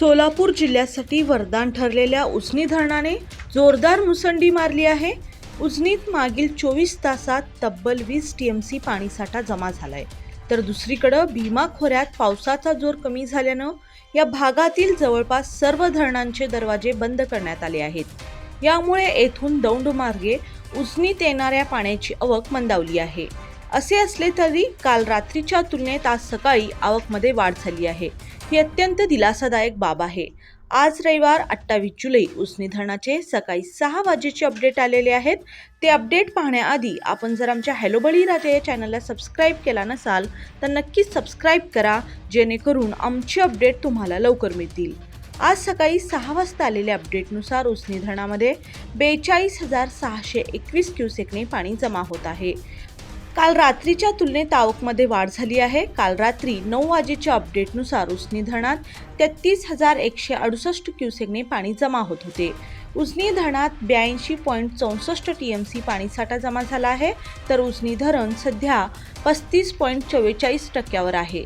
सोलापूर जिल्ह्यासाठी वरदान ठरलेल्या उसनी धरणाने जोरदार मुसंडी मारली आहे. उजनीत मागील चोवीस तासात तब्बल वीस टीएमसी पाणीसाठा जमा झालाय. तर दुसरीकडं भीमा खोऱ्यात पावसाचा जोर कमी झाल्यानं या भागातील जवळपास सर्व धरणांचे दरवाजे बंद करण्यात आले आहेत. यामुळे येथून दौंड मार्गे उजनीत येणाऱ्या पाण्याची आवक मंदावली आहे. असे असले तरी काल रात्रीच्या तुलनेत आज सकाळी आवकमध्ये वाढ झाली आहे. ही अत्यंत दिलासादायक बाब आहे. आज रविवार अठ्ठावीस जुलै उसनी धरणाचे सकाळी सहा वाजेचे अपडेट आलेले आहेत. ते अपडेट पाहण्याआधी आपण जर आमच्या हॅलो बळी राजा या चॅनलला सबस्क्राईब केला नसाल तर नक्कीच सबस्क्राईब करा जेणेकरून आमचे अपडेट तुम्हाला लवकर मिळतील. आज सकाळी सहा वाजता आलेल्या अपडेटनुसार उसनी धरणामध्ये बेचाळीस हजार सहाशे एकवीस क्युसेकने पाणी जमा होत आहे. काल रात्रीच्या तुलनेत आवकमध्ये वाढ झाली आहे. काल रात्री नऊ वाजेच्या अपडेटनुसार उजनी धरणात तेहतीस हजार एकशे अडुसष्ट क्युसेकने पाणी जमा होत होते. उजनी धरणात ब्याऐंशी पॉईंट चौसष्ट टी एम सी पाणीसाठा जमा झाला आहे. तर उजनी धरण सध्या पस्तीस पॉईंट चव्वेचाळीस टक्क्यावर आहे.